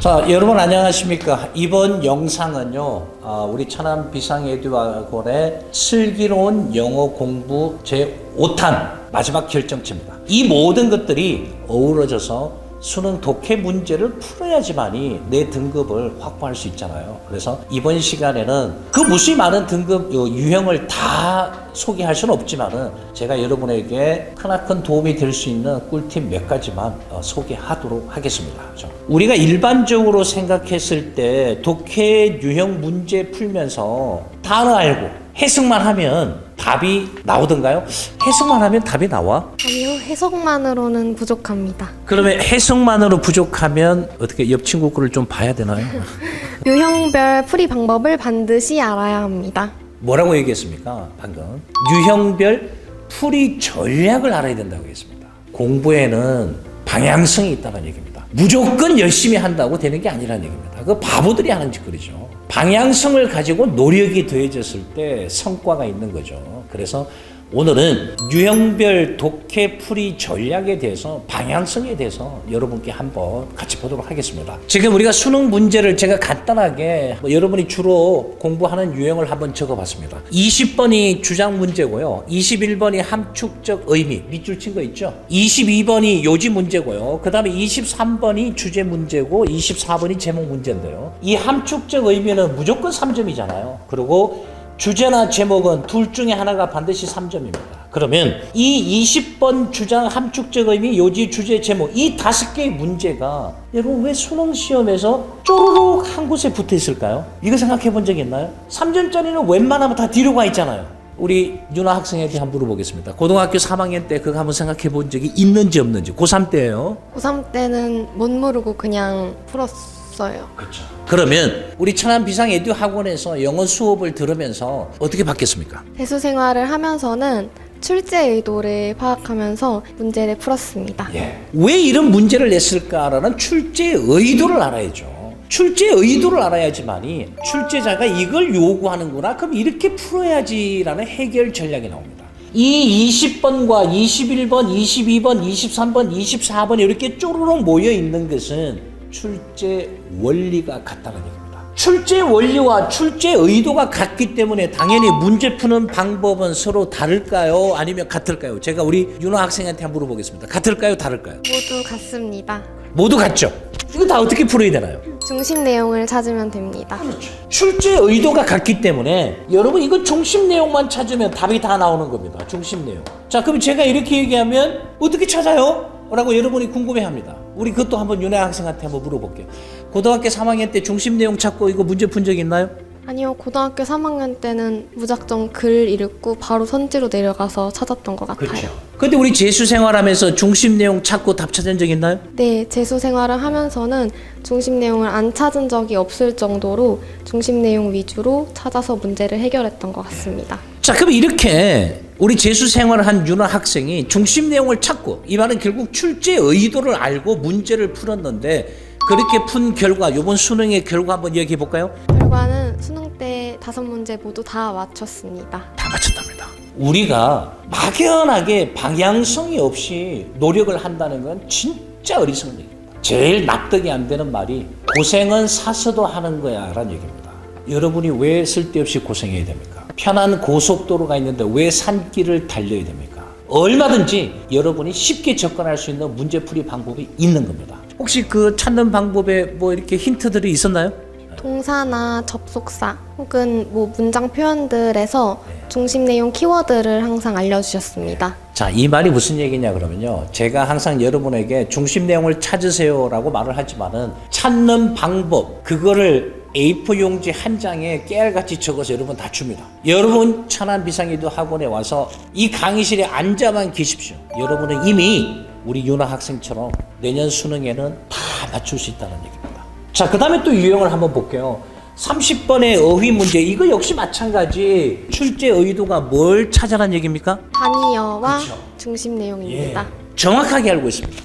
자, 여러분 안녕하십니까? 이번 영상은요, 아, 우리 천안 비상에듀학원의 슬기로운 영어 공부 제 5탄 마지막 결정체입니다. 이 모든 것들이 어우러져서 수능 독해 문제를 풀어야지만이 내 등급을 확보할 수 있잖아요. 그래서 이번 시간에는 그 무수히 많은 등급 요 유형을 다 소개할 수는 없지만은 제가 여러분에게 크나큰 도움이 될 수 있는 꿀팁 몇 가지만 어, 소개하도록 하겠습니다. 자, 우리가 일반적으로 생각했을 때 독해 유형 문제 풀면서 단어 알고 해석만 하면 답이 나오던가요? 해석만 하면 답이 나와? 아니요, 해석만으로는 부족합니다. 그러면 해석만으로 부족하면 어떻게 옆 친구 거를 좀 봐야 되나요? 유형별 풀이 방법을 반드시 알아야 합니다. 뭐라고 얘기했습니까? 방금 유형별 풀이 전략을 알아야 된다고 했습니다. 공부에는 방향성이 있다는 얘기입니다. 무조건 열심히 한다고 되는 게 아니라는 얘기입니다. 그 바보들이 하는 짓거리죠. 방향성을 가지고 노력이 더해졌을 때 성과가 있는 거죠. 그래서 오늘은 유형별 독해 풀이 전략에 대해서 방향성에 대해서 여러분께 한번 같이 보도록 하겠습니다. 지금 우리가 수능 문제를 제가 간단하게 뭐 여러분이 주로 공부하는 유형을 한번 적어봤습니다. 20번이 주장 문제고요. 21번이 함축적 의미 밑줄 친 거 있죠. 22번이 요지 문제고요. 그 다음에 23번이 주제 문제고 24번이 제목 문제인데요. 이 함축적 의미는 무조건 3점이잖아요. 그리고 주제나 제목은 둘 중에 하나가 반드시 3점입니다. 그러면 이 20번 주장 함축적 의미, 요지, 주제, 제목 이 다섯 개의 문제가 여러분 왜 수능 시험에서 쪼르륵 한 곳에 붙어 있을까요? 이거 생각해 본 적 있나요? 3점짜리는 웬만하면 다 뒤로 가 있잖아요. 우리 윤아 학생에게 한번 물어보겠습니다. 고등학교 3학년 때 그거 한번 생각해 본 적이 있는지 없는지 고3 때예요. 고3 때는 못 모르고 그냥 풀었어 요. 그렇죠. 그러면 우리 천안 비상 에듀 학원에서 영어 수업을 들으면서 어떻게 바뀌었습니까? 대수 생활을 하면서는 출제 의도를 파악하면서 문제를 풀었습니다. 예. 왜 이런 문제를 냈을까라는 출제 의도를 알아야죠. 출제 의도를 알아야지만이 출제자가 이걸 요구하는구나. 그럼 이렇게 풀어야지라는 해결 전략이 나옵니다. 이 20번과 21번, 22번, 23번, 24번 이렇게 쪼르륵 모여 있는 것은 출제 원리가 같다는 얘기입니다. 출제 원리와 출제 의도가 같기 때문에 당연히 문제 푸는 방법은 서로 다를까요? 아니면 같을까요? 제가 우리 윤호 학생한테 한번 물어보겠습니다. 같을까요? 다를까요? 모두 같습니다. 모두 같죠? 이거 다 어떻게 풀어야 되나요? 중심 내용을 찾으면 됩니다. 출제 의도가 같기 때문에 여러분 이거 중심 내용만 찾으면 답이 다 나오는 겁니다. 중심 내용. 자, 그럼 제가 이렇게 얘기하면 어떻게 찾아요? 라고 여러분이 궁금해 합니다. 우리 그것도 한번 윤혜 학생한테 한번 물어볼게요. 고등학교 3학년 때 중심 내용 찾고 이거 문제 푼 적 있나요? 아니요, 고등학교 3학년 때는 무작정 글 읽고 바로 선지로 내려가서 찾았던 것 같아요. 근데 우리 재수 생활하면서 중심 내용 찾고 답 찾은 적 있나요? 네, 재수 생활을 하면서는 중심 내용을 안 찾은 적이 없을 정도로 중심 내용 위주로 찾아서 문제를 해결했던 것 같습니다. 자, 그럼 이렇게 우리 재수 생활을 한 윤아 학생이 중심 내용을 찾고 이 말은 결국 출제 의도를 알고 문제를 풀었는데 그렇게 푼 결과 이번 수능의 결과 한번 얘기해 볼까요? 결과는 수능 때 다섯 문제 모두 다 맞췄습니다. 다 맞췄답니다. 우리가 막연하게 방향성이 없이 노력을 한다는 건 진짜 어리석은 얘기입니다. 제일 납득이 안 되는 말이 고생은 사서도 하는 거야 라는 얘기입니다. 여러분이 왜 쓸데없이 고생해야 됩니까? 편한 고속도로가 있는데 왜 산길을 달려야 됩니까? 얼마든지 여러분이 쉽게 접근할 수 있는 문제풀이 방법이 있는 겁니다. 혹시 그 찾는 방법에 뭐 이렇게 힌트들이 있었나요? 동사나 접속사 혹은 뭐 문장 표현들에서 중심 내용 키워드를 항상 알려주셨습니다. 자, 이 말이 무슨 얘기냐 그러면요. 제가 항상 여러분에게 중심 내용을 찾으세요라고 말을 하지만은 찾는 방법, 그거를 A4 용지 한 장에 깨알같이 적어서 여러분 다 줍니다. 여러분 천안 비상이도 학원에 와서 이 강의실에 앉아만 계십시오. 여러분은 이미 우리 윤아 학생처럼 내년 수능에는 다 맞출 수 있다는 얘기입니다. 자, 그 다음에 또 유형을 한번 볼게요. 30번의 어휘 문제, 이거 역시 마찬가지. 출제 의도가 뭘 찾아란 얘기입니까? 단위어와 그쵸. 중심 내용입니다. 정확하게 알고 있습니다.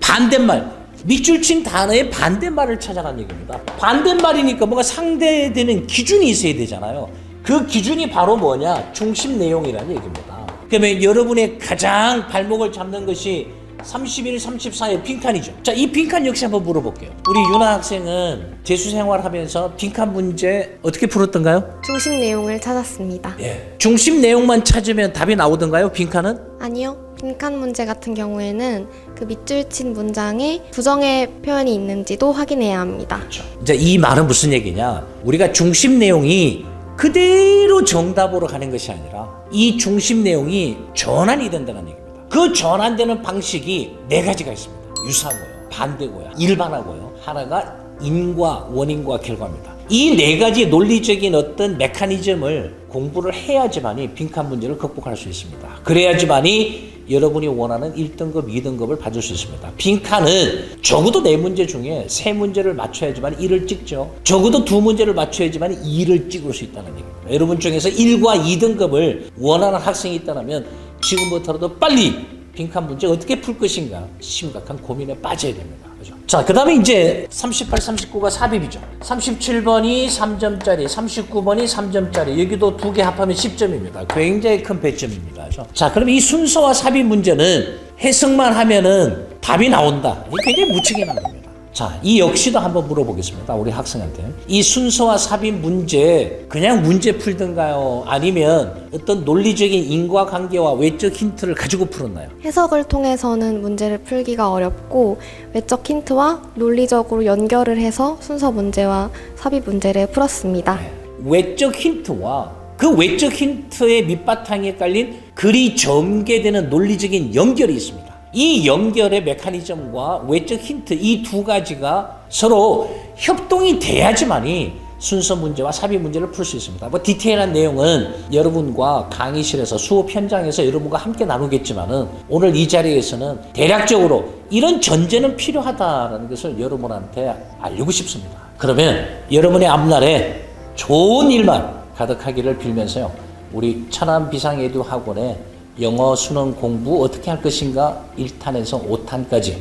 반대말. 밑줄 친 단어의 반대말을 찾아간 얘기입니다. 반대말이니까 뭔가 상대되는 기준이 있어야 되잖아요. 그 기준이 바로 뭐냐? 중심 내용이라는 얘기입니다. 그러면 여러분의 가장 발목을 잡는 것이 31, 34의 빈칸이죠. 자, 이 빈칸 역시 한번 물어볼게요. 우리 유나 학생은 재수 생활하면서 빈칸 문제 어떻게 풀었던가요? 중심 내용을 찾았습니다. 예. 중심 내용만 찾으면 답이 나오던가요? 빈칸은? 아니요. 빈칸 문제 같은 경우에는 그 밑줄 친 문장에 부정의 표현이 있는지도 확인해야 합니다. 그렇죠. 이제 이 말은 무슨 얘기냐? 우리가 중심 내용이 그대로 정답으로 가는 것이 아니라 이 중심 내용이 전환이 된다는 얘기입니다. 그 전환되는 방식이 네 가지가 있습니다. 유사고요, 반대고요, 일반하고요. 하나가 인과 원인과 결과입니다. 이 네 가지 논리적인 어떤 메커니즘을 공부를 해야지만이 빈칸 문제를 극복할 수 있습니다. 그래야지만이 여러분이 원하는 1등급, 2등급을 받을 수 있습니다. 빈칸은 적어도 네 문제 중에 세 문제를 맞춰야지만 1을 찍죠. 적어도 두 문제를 맞춰야지만 2를 찍을 수 있다는 얘기입니다. 여러분 중에서 1과 2등급을 원하는 학생이 있다면 지금부터라도 빨리 빈칸 문제 어떻게 풀 것인가 심각한 고민에 빠져야 됩니다. 자, 그 다음에 이제 38, 39가 삽입이죠. 37번이 3점짜리, 39번이 3점짜리. 여기도 두 개 합하면 10점입니다. 굉장히 큰 배점입니다. 자, 그럼 이 순서와 삽입 문제는 해석만 하면은 답이 나온다. 굉장히 무책임한 겁니다. 자, 이 역시도 한번 물어보겠습니다. 우리 학생한테. 이 순서와 삽입 문제, 그냥 문제 풀던가요? 아니면 어떤 논리적인 인과관계와 외적 힌트를 가지고 풀었나요? 해석을 통해서는 문제를 풀기가 어렵고 외적 힌트와 논리적으로 연결을 해서 순서 문제와 삽입 문제를 풀었습니다. 외적 힌트와 그 외적 힌트의 밑바탕에 깔린 글이 전개되는 논리적인 연결이 있습니다. 이 연결의 메커니즘과 외적 힌트 이 두 가지가 서로 협동이 돼야지만이 순서 문제와 삽입 문제를 풀 수 있습니다. 뭐 디테일한 내용은 여러분과 강의실에서 수업 현장에서 여러분과 함께 나누겠지만은 오늘 이 자리에서는 대략적으로 이런 전제는 필요하다는 것을 여러분한테 알리고 싶습니다. 그러면 여러분의 앞날에 좋은 일만 가득하기를 빌면서요. 우리 천안 비상에듀 학원의 영어 수능 공부 어떻게 할 것인가 1탄에서 5탄까지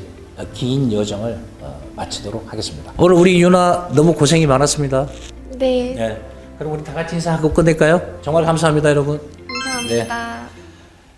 긴 여정을 어, 마치도록 하겠습니다. 오늘 우리 유나 너무 고생이 많았습니다. 네, 네. 그럼 우리 다 같이 인사하고 끝낼까요? 정말 감사합니다, 여러분. 감사합니다.